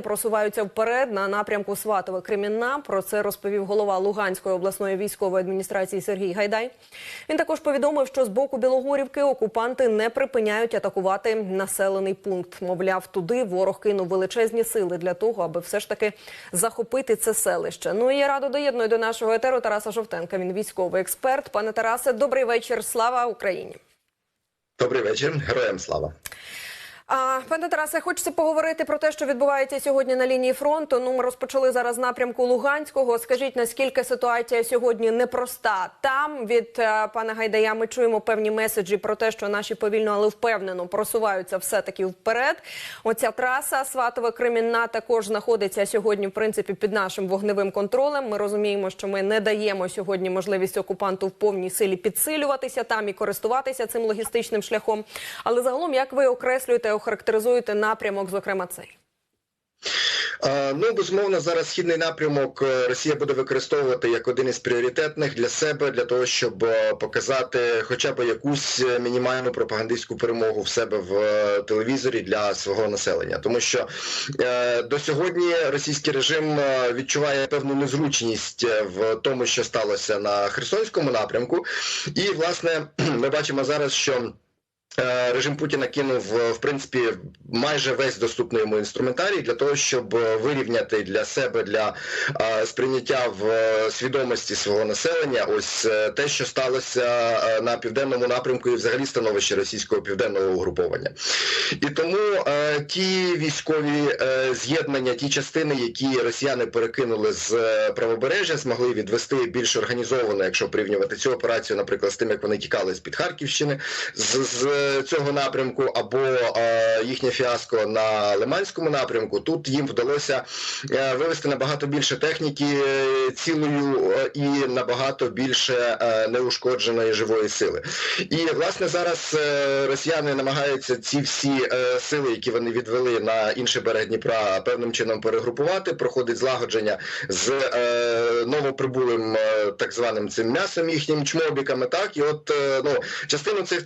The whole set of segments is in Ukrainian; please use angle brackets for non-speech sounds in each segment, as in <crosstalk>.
Просуваються вперед на напрямку Сватове Кремінна. Про це розповів голова Луганської обласної військової адміністрації Сергій Гайдай. Він також повідомив, що з боку Білогорівки окупанти не припиняють атакувати населений пункт. Мовляв, туди ворог кинув величезні сили для того, аби все ж таки захопити це селище. Ну і я радо доєдную до нашого етеру Тараса Жовтенка. Він військовий експерт. Пане Тарасе, добрий вечір. Слава Україні. Добрий вечір, героям слава. Пане Тарасе, хочеться поговорити про те, що відбувається сьогодні на лінії фронту. Ну, ми розпочали зараз напрямку Луганського. Скажіть, наскільки ситуація сьогодні непроста? Там від е, пана Гайдая ми чуємо певні меседжі про те, що наші повільно, але впевнено просуваються все таки вперед. Оця траса Сватове Кремінна також знаходиться сьогодні, в принципі, під нашим вогневим контролем. Ми розуміємо, що ми не даємо сьогодні можливість окупанту в повній силі підсилюватися там і користуватися цим логістичним шляхом. Але загалом, як ви окреслюєте, охарактеризуєте напрямок, зокрема цей? Ну, безумовно, зараз східний напрямок е, Росія буде використовувати як один із пріоритетних для себе, для того, щоб е, показати хоча б якусь е, мінімальну пропагандистську перемогу в себе в телевізорі для свого населення, тому що е, до сьогодні російський режим відчуває певну незручність в тому, що сталося на Херсонському напрямку, і власне <clears throat> ми бачимо зараз, що Е, режим Путіна кинув е, в принципі майже весь доступний йому інструментарій для того, щоб е, вирівняти для себе для сприйняття в свідомості свого населення. Ось те, що сталося на південному напрямку, і взагалі становище російського південного угруповання. І тому ті військові з'єднання, ті частини, які росіяни перекинули з правобережжя, змогли відвести більш організовано, якщо порівнювати цю операцію, наприклад, з тим, як вони тікали з під Харківщини. з цього напрямку або е, їхнє фіаско на Лиманському напрямку. Тут їм вдалося е, вивести набагато більше техніки е, цілою і набагато більше неушкодженої живої сили. І власне зараз росіяни намагаються ці всі сили, які вони відвели на інший берег Дніпра, певним чином перегрупувати. Проходить злагодження з новоприбулим так званим цим м'ясом їхнім чмобіками. Так і от ну частину цих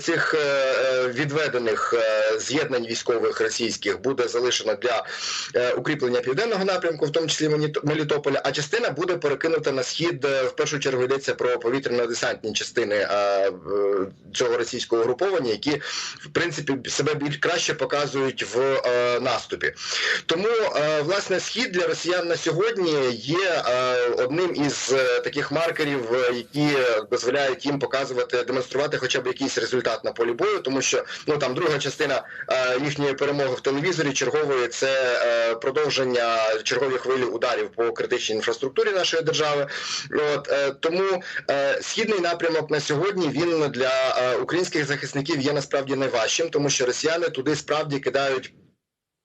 цих Е, відведених е, з'єднань військових російських буде залишено для е, укріплення південного напрямку, в тому числі Мелітополя, а частина буде перекинута на схід. В першу чергу йдеться про повітряно-десантні частини цього російського угруповання, які в принципі себе більш краще показують в наступі. Тому власне схід для росіян на сьогодні є одним із таких маркерів, які дозволяють їм показувати, демонструвати хоча б якийсь результат на полі полі бою, тому що ну там друга частина е, їхньої перемоги в телевізорі чергової це е, продовження чергові хвилі ударів по критичній інфраструктурі нашої держави. От е, тому е, східний напрямок на сьогодні він для е, українських захисників є насправді найважчим, тому що росіяни туди справді кидають.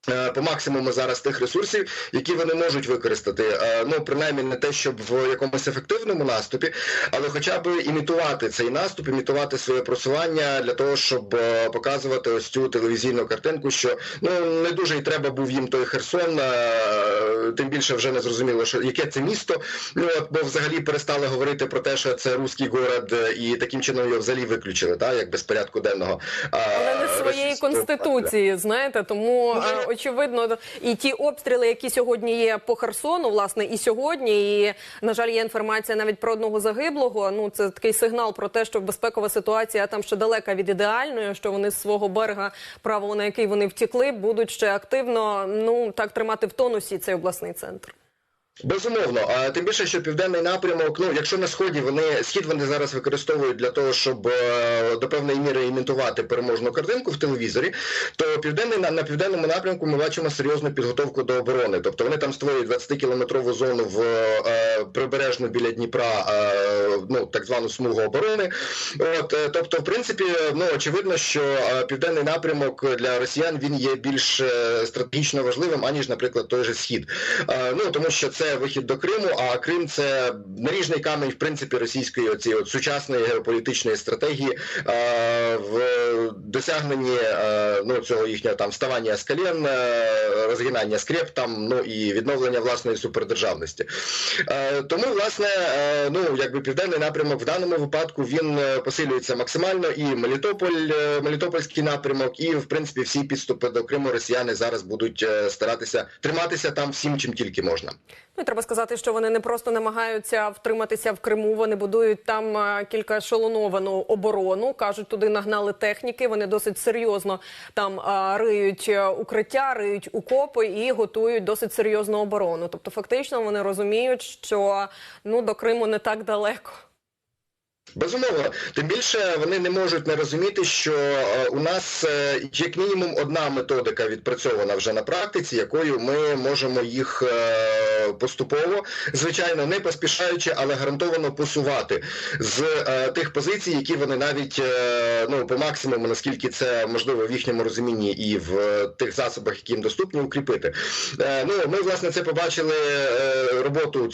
Е, по максимуму зараз тих ресурсів, які вони можуть використати, е, ну принаймні не те, щоб в якомусь ефективному наступі, але хоча б імітувати цей наступ, імітувати своє просування для того, щоб е, показувати ось цю телевізійну картинку, що ну не дуже й треба був їм той Херсон, тим більше вже не зрозуміло, що яке це місто. Ну от бо взагалі перестали говорити про те, що це руський город, і таким чином його взагалі виключили, так як без порядку денного але не своєї конституції, знаєте, тому. Очевидно, і ті обстріли, які сьогодні є по Херсону, власне, і сьогодні, і на жаль, є інформація навіть про одного загиблого. Ну це такий сигнал про те, що безпекова ситуація там ще далека від ідеальної, що вони з свого берега, право на який вони втікли, будуть ще активно ну так тримати в тонусі цей обласний центр. Безумовно, а тим більше, що південний напрямок, ну якщо на сході вони схід вони зараз використовують для того, щоб е, до певної міри імітувати переможну картинку в телевізорі, то південний на, південному напрямку ми бачимо серйозну підготовку до оборони. Тобто вони там створюють 20-кілометрову зону в е, прибережну біля Дніпра, е, ну так звану смугу оборони. От е, тобто, в принципі, ну очевидно, що е, південний напрямок для росіян він є більш е, стратегічно важливим, аніж, наприклад, той же схід. Ну тому що це це вихід до Криму. А Крим це наріжний камінь, в принципі, російської оці от сучасної геополітичної стратегії е, в досягненні е, ну цього їхнього там ставання з колін, е, розгинання скреп там, ну і відновлення власної супердержавності. Е, тому, власне, е, ну якби південний напрямок в даному випадку він е, посилюється максимально. І Мелітополь, е, Мелітопольський напрямок, і в принципі всі підступи до Криму росіяни зараз будуть е, старатися триматися там всім, чим тільки можна. Ну треба сказати, що вони не просто намагаються втриматися в Криму. Вони будують там кілька шалоновану оборону. кажуть, туди нагнали техніки. Вони досить серйозно там е, риють е, укриття, риють укопи і готують досить серйозну оборону. Тобто, фактично, вони розуміють, що ну до Криму не так далеко. Безумовно, тим більше вони не можуть не розуміти, що е, у нас е, як мінімум одна методика відпрацьована вже на практиці, якою ми можемо їх е, поступово, звичайно, не поспішаючи, але гарантовано посувати з тих позицій, які вони навіть ну по максимуму, наскільки це можливо в їхньому розумінні і в тих засобах, які їм доступні, укріпити. Ну ми власне це побачили роботу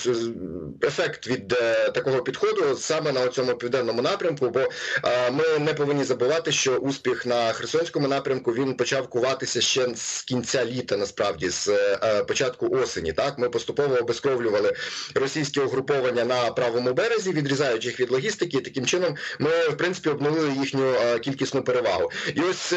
ефект від такого підходу саме на цьому південному напрямку. Бо е, ми не повинні забувати, що успіх на Херсонському напрямку він почав куватися ще з кінця літа, насправді з е, початку осені. Так ми поступово обезкровлювали російські угруповання на правому березі, відрізаючи їх від логістики. Таким чином ми в принципі обновили їхню е, кількісну перевагу. І ось.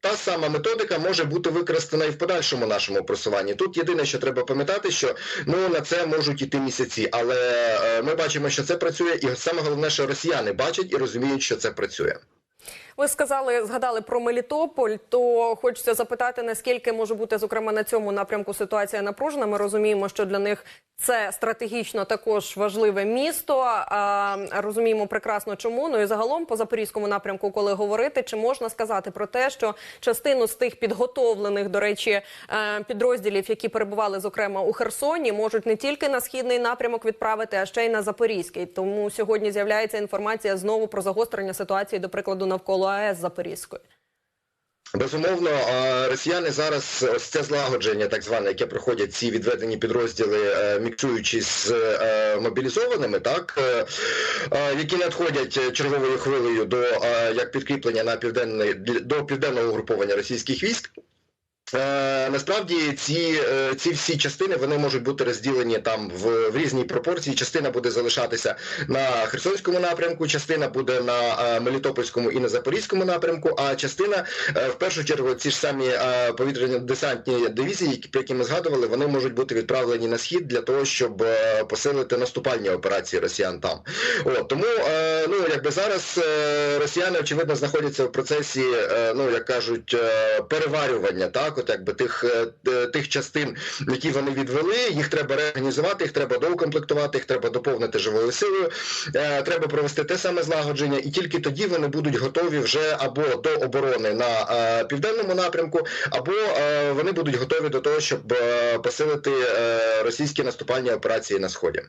Та сама методика може бути використана і в подальшому нашому просуванні. Тут єдине, що треба пам'ятати, що ну на це можуть іти місяці, але е, ми бачимо, що це працює, і саме головне, що росіяни бачать і розуміють, що це працює. Ви сказали, згадали про Мелітополь. То хочеться запитати, наскільки може бути зокрема на цьому напрямку ситуація напружена. Ми розуміємо, що для них це стратегічно також важливе місто. Розуміємо прекрасно, чому. Ну і загалом по запорізькому напрямку, коли говорити, чи можна сказати про те, що частину з тих підготовлених, до речі, е, підрозділів, які перебували зокрема у Херсоні, можуть не тільки на східний напрямок відправити, а ще й на запорізький. Тому сьогодні з'являється інформація знову про загострення ситуації, до прикладу, навколо АЕС Запорізької. Безумовно, е, росіяни зараз ось це злагодження, так зване, яке проходять ці відведені підрозділи, міксуючи міксуючись з е, мобілізованими, так е, е, які надходять черговою хвилею до е, як підкріплення на південне до південного угруповання російських військ. Е, насправді ці, е, ці всі частини вони можуть бути розділені там в, в різній пропорції. Частина буде залишатися на Херсонському напрямку, частина буде на е, Мелітопольському і на Запорізькому напрямку. А частина, е, в першу чергу, ці ж самі е, повітряно-десантні дивізії, які про які ми згадували, вони можуть бути відправлені на схід для того, щоб е, посилити наступальні операції росіян там. От тому, е, ну якби зараз е, росіяни очевидно знаходяться в процесі, е, ну як кажуть, е, переварювання, так от якби тих е, тих частин, які вони відвели, їх треба реорганізувати, їх треба доукомплектувати, їх треба доповнити живою силою. Е, Треба провести те саме злагодження, і тільки тоді вони будуть готові вже або до оборони на е, південному напрямку, або вони будуть готові до того, щоб посилити російські наступальні операції на сході.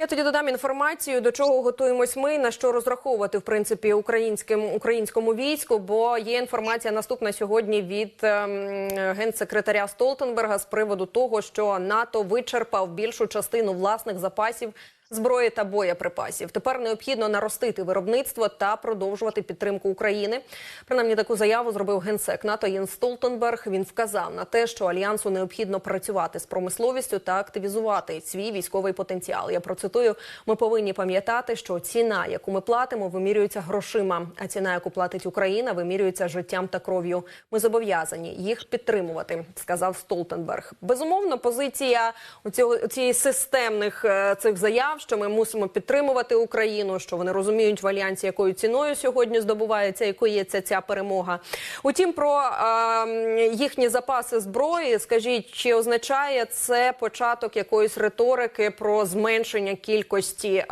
Я тоді додам інформацію, до чого готуємось ми, на що розраховувати в принципі українським українському війську. Бо є інформація наступна сьогодні від ем, генсекретаря Столтенберга з приводу того, що НАТО вичерпав більшу частину власних запасів. Зброї та боєприпасів тепер необхідно наростити виробництво та продовжувати підтримку України. Принаймні таку заяву зробив генсек НАТО Єн Столтенберг. Він вказав на те, що альянсу необхідно працювати з промисловістю та активізувати свій військовий потенціал. Я процитую: ми повинні пам'ятати, що ціна, яку ми платимо, вимірюється грошима. А ціна, яку платить Україна, вимірюється життям та кров'ю. Ми зобов'язані їх підтримувати, сказав Столтенберг. Безумовно, позиція оцього цієї системних е, цих заяв, що ми мусимо підтримувати Україну, що вони розуміють в альянсі, якою ціною сьогодні здобувається, якою є ця, ця перемога. Утім, про е, їхні запаси зброї, скажіть, чи означає це початок якоїсь риторики про зменшення кількості е,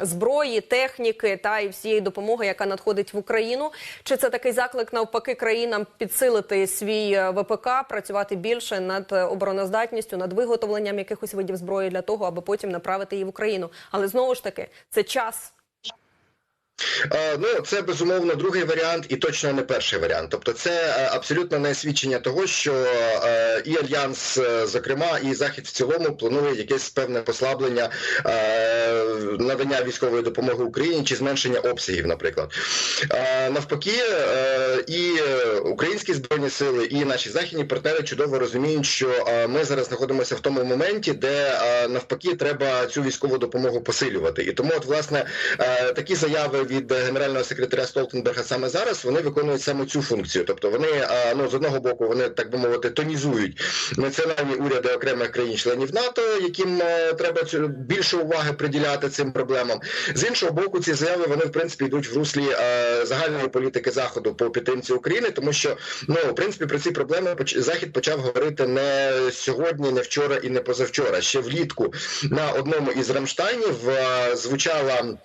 зброї, техніки та і всієї допомоги, яка надходить в Україну? Чи це такий заклик навпаки країнам підсилити свій е, ВПК, працювати більше над е, обороноздатністю, над виготовленням якихось видів зброї для того, аби потім направити її в Україну? Але знову ж таки, це час. Е, Ну, це безумовно другий варіант, і точно не перший варіант. Тобто, це е, абсолютно не свідчення того, що е, і альянс, зокрема, і захід в цілому планує якесь певне послаблення надання військової допомоги Україні чи зменшення обсягів, наприклад. Навпаки, е, і українські збройні сили, і наші західні партнери чудово розуміють, що е, ми зараз знаходимося в тому моменті, де е, навпаки треба цю військову допомогу посилювати. І тому, от власне, такі заяви від генерального секретаря Столтенберга саме зараз вони виконують саме цю функцію. Тобто вони ну з одного боку вони так би мовити тонізують національні уряди окремих країн-членів НАТО, яким треба більше уваги приділяти цим проблемам. З іншого боку, ці заяви вони в принципі йдуть в руслі е, загальної політики заходу по підтримці України, тому що ну в принципі про ці проблеми захід почав говорити не сьогодні, не вчора і не позавчора. Ще влітку на одному із Рамштайнів е, звучала.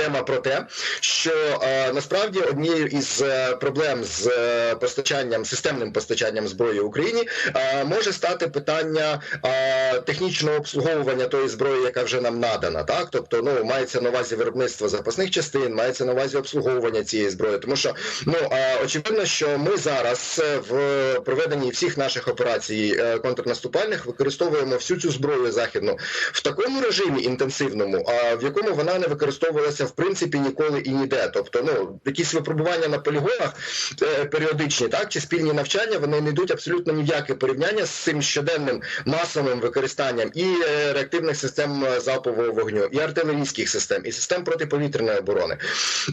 Тема про те, що е, насправді однією із е, проблем з е, постачанням системним постачанням зброї Україні е, може стати питання е, технічного обслуговування тої зброї, яка вже нам надана. Так, тобто, ну мається на увазі виробництво запасних частин, мається на увазі обслуговування цієї зброї. Тому що ну е, очевидно, що ми зараз е, в проведенні всіх наших операцій е, контрнаступальних використовуємо всю цю зброю західну в такому режимі інтенсивному, а в якому вона не використовувалася в принципі ніколи і ніде. Тобто, ну якісь випробування на полігонах е, періодичні, так чи спільні навчання, вони не йдуть абсолютно ні в яке порівняння з цим щоденним масовим використанням і е, реактивних систем е, залпового вогню, і артилерійських систем, і систем протиповітряної оборони.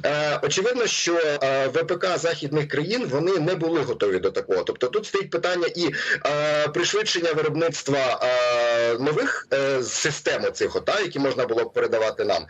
Е, очевидно, що е, ВПК західних країн вони не були готові до такого. Тобто тут стоїть питання і е, пришвидшення виробництва е, нових е, систем оцих, от, та, які можна було б передавати нам,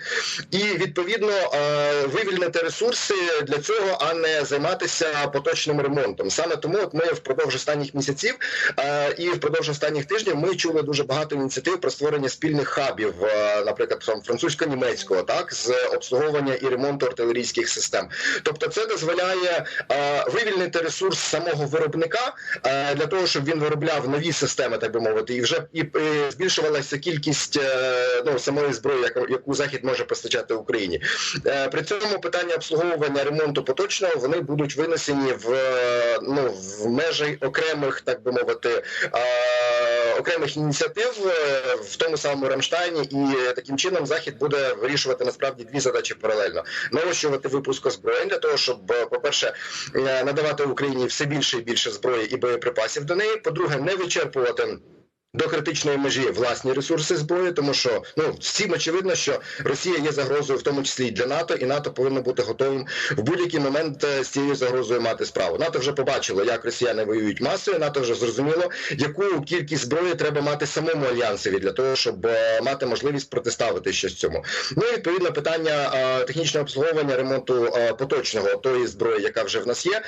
і відповідно е, вивільнити ресурси для цього, а не займатися поточним ремонтом. Саме тому от ми впродовж останніх місяців е, і впродовж останніх тижнів ми чули дуже багато ініціатив про створення спільних хабів, е, наприклад, французько-німецького, так з обслуговування і ремонту артилерійських систем. Тобто, це дозволяє е, вивільнити ресурс самого виробника е, для того, щоб він виробляв нові системи, так би мовити, і вже і, збільшувалася кількість е, ну самої зброї, яку, захід може постачати Україні. Е, При цьому питання обслуговування ремонту поточного вони будуть винесені в е, ну в межі окремих, так би мовити, окремих ініціатив в тому самому Рамштайні, і таким чином захід буде вирішувати насправді дві задачі паралельно: нарощувати випуск озброєнь для того, щоб, по-перше, надавати Україні все більше і більше зброї і боєприпасів до неї. По-друге, не вичерпувати. До критичної межі власні ресурси зброї, тому що ну всім очевидно, що Росія є загрозою, в тому числі і для НАТО, і НАТО повинно бути готовим в будь-який момент е, з цією загрозою мати справу. НАТО вже побачило, як росіяни воюють масою. НАТО вже зрозуміло, яку кількість зброї треба мати самому альянсові для того, щоб е, мати можливість протиставити щось цьому. Ну і відповідно питання е, технічного обслуговування ремонту поточного тої зброї, яка вже в нас є.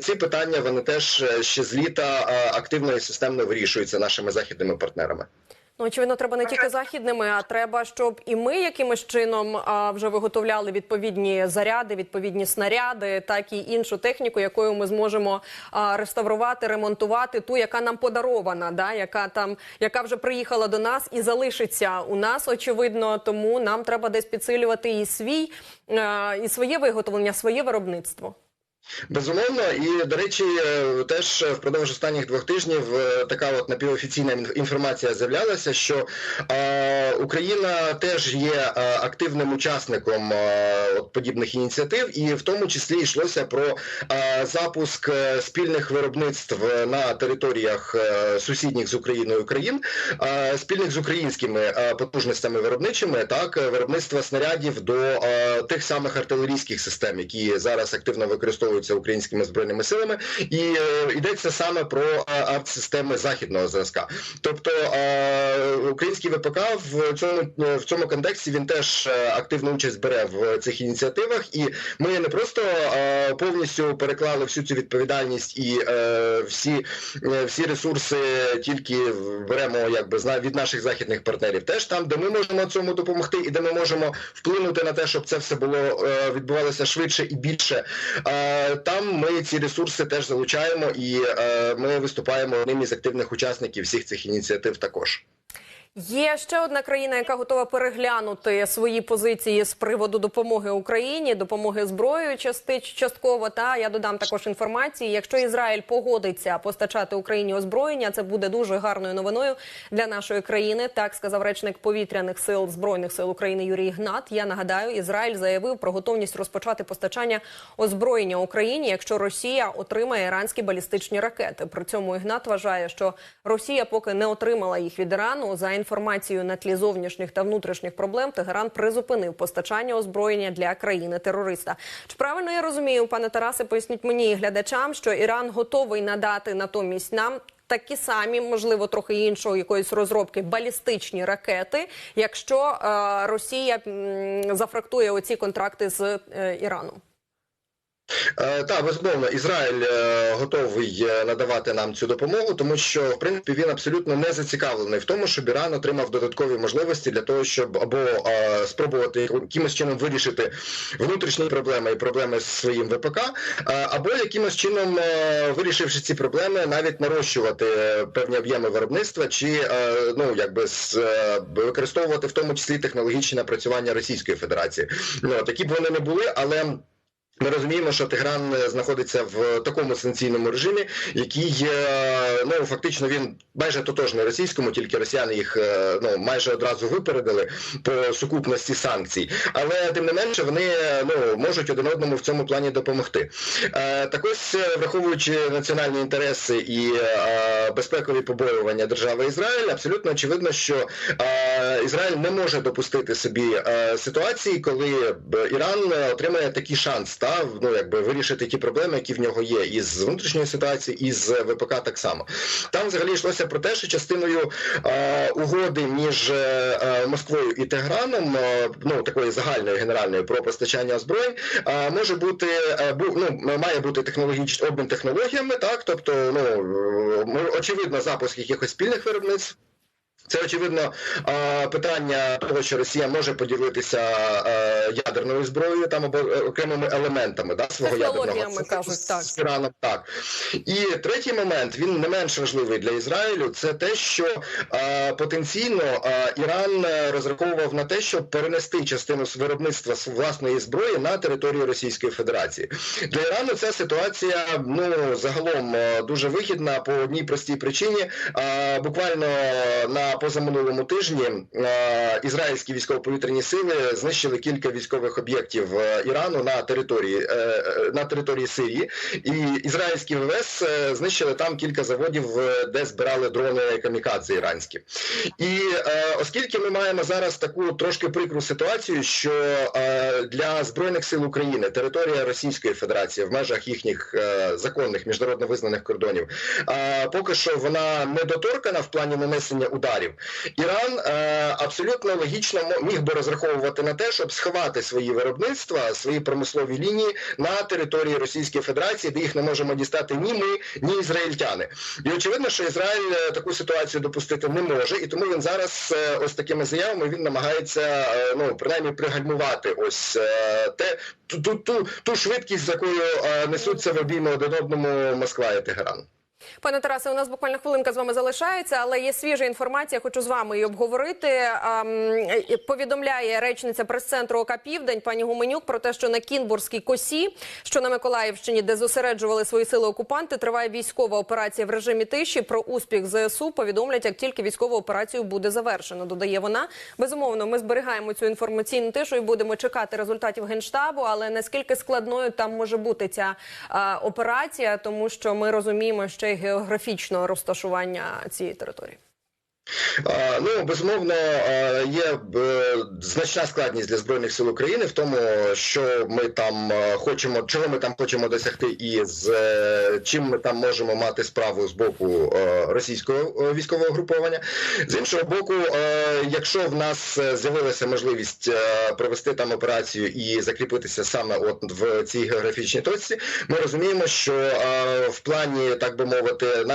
Ці питання вони теж ще з літа активно і системно вирішуються нашими західними партнерами. Ну, очевидно, треба не тільки західними, а треба, щоб і ми якимось чином а, вже виготовляли відповідні заряди, відповідні снаряди, так і іншу техніку, якою ми зможемо а, реставрувати, ремонтувати ту, яка нам подарована, да, яка там, яка вже приїхала до нас і залишиться у нас, очевидно. Тому нам треба десь підсилювати і свій а, і своє виготовлення, своє виробництво. Безумовно, і до речі, е, теж впродовж останніх двох тижнів е, така от напівофіційна інформація з'являлася, що е, Україна теж є е, активним учасником е, от подібних ініціатив, і в тому числі йшлося про е, запуск спільних виробництв на територіях е, сусідніх з Україною країн, е, спільних з українськими е, потужностями виробничими, так виробництва снарядів до е, тих самих артилерійських систем, які зараз активно використовуються українськими збройними силами, і е, йдеться саме про е, арт-системи західного зразка. Тобто е, український ВПК в цьому в цьому контексті він теж активну участь бере в цих ініціативах, і ми не просто повністю переклали всю цю відповідальність і всі, всі ресурси тільки беремо якби від наших західних партнерів. Теж там, де ми можемо цьому допомогти, і де ми можемо вплинути на те, щоб це все було відбувалося швидше і більше. Е, Там ми ці ресурси теж залучаємо, і е, ми виступаємо одним із активних учасників всіх цих ініціатив також. Є ще одна країна, яка готова переглянути свої позиції з приводу допомоги Україні, допомоги зброєю части- частково. Та я додам також інформації. Якщо Ізраїль погодиться постачати Україні озброєння, це буде дуже гарною новиною для нашої країни. Так сказав речник повітряних сил збройних сил України Юрій Гнат. Я нагадаю, Ізраїль заявив про готовність розпочати постачання озброєння Україні, якщо Росія отримає іранські балістичні ракети. При цьому Ігнат вважає, що Росія поки не отримала їх від Ірану. За інформацією на тлі зовнішніх та внутрішніх проблем, Тегеран призупинив постачання озброєння для країни-терориста. Чи правильно я розумію, пане Тарасе, поясніть мені і глядачам, що Іран готовий надати натомість нам. Такі самі, можливо, трохи іншого якоїсь розробки балістичні ракети, якщо е, Росія м, зафрактує оці контракти з е, Іраном. Е, Так, безумовно, Ізраїль е, готовий е, надавати нам цю допомогу, тому що в принципі він абсолютно не зацікавлений в тому, щоб Іран отримав додаткові можливості для того, щоб або спробувати якимось чином вирішити внутрішні проблеми і проблеми з своїм ВПК, або якимось чином вирішивши ці проблеми, навіть нарощувати певні об'єми виробництва, чи ну якби використовувати в тому числі технологічні напрацювання Російської Федерації. Ну такі б вони не були, але. Ми розуміємо, що Тегран е, знаходиться в такому санкційному режимі, який е, ну фактично він майже тотожний російському, тільки росіяни їх е, ну майже одразу випередили по сукупності санкцій. Але тим не менше вони е, ну можуть один одному в цьому плані допомогти. Е, Так ось, е, враховуючи національні інтереси і е, безпекові побоювання держави Ізраїль, абсолютно очевидно, що е, Ізраїль не може допустити собі е, ситуації, коли Іран е, отримає такий шанс та ну якби вирішити ті проблеми, які в нього є, із внутрішньої ситуації, і з ВПК так само. Там взагалі йшлося про те, що частиною е, угоди між е, е, Москвою і Теграном, е, ну такої загальної генеральної про постачання озброєнь, е, може бути е, бу, ну, має бути технологічний обмін технологіями, так тобто, ну е, очевидно, запуск якихось спільних виробництв. Це очевидно питання того, що Росія може поділитися ядерною зброєю там або е, окремими елементами да, свого ядерного кажуть, так. з Іраном. Так і третій момент він не менш важливий для Ізраїлю. Це те, що потенційно Іран е, розраховував на те, щоб перенести частину виробництва власної зброї на територію Rosійської Федерації. Для Ірану ця ситуація ну загалом е, дуже вигідна по одній простій причині. Буквально на позаминулому тижні е, ізраїльські військово-повітряні сили знищили кілька військових об'єктів е, Ірану на території е, на території Сирії, і ізраїльські ВВС знищили там кілька заводів, де збирали дрони камікадзе іранські. І оскільки ми маємо зараз таку трошки прикру ситуацію, що для збройних сил України територія Російської Федерації в межах їхніх законних міжнародно визнаних кордонів, поки що вона недоторкана в плані нанесення ударів. Іран е, абсолютно логічно міг би розраховувати на те, щоб сховати свої виробництва, свої промислові лінії на території Російської Федерації, де їх не можемо дістати ні ми, ні ізраїльтяни. І очевидно, що Ізраїль е, таку ситуацію допустити не може, і тому він зараз е, ось такими заявами він намагається ну принаймні пригальмувати ось те ту, ту, ту, ту швидкість, з якою несуться в обійми один одному Москва і Тегеран. Пане Тарасе, у нас буквально хвилинка з вами залишається, але є свіжа інформація. Хочу з вами її обговорити. Повідомляє речниця прес-центру ОК Південь пані Гуменюк про те, що на Кінбурзькій косі, що на Миколаївщині, де зосереджували свої сили окупанти, триває військова операція в режимі тиші. Про успіх ЗСУ повідомлять, як тільки військову операцію буде завершено. Додає вона. Безумовно, ми зберігаємо цю інформаційну тишу і будемо чекати результатів генштабу. Але наскільки складною там може бути ця операція, тому що ми розуміємо ще й географічного розташування цієї території. Ну безумовно є значна складність для збройних сил України в тому, що ми там хочемо, чого ми там хочемо досягти, і з е, чим ми там можемо мати справу з боку е, російського е, військового груповання. З іншого боку, якщо в нас з'явилася можливість провести там операцію і закріпитися саме от в цій географічній точці, ми розуміємо, що в плані так би мовити,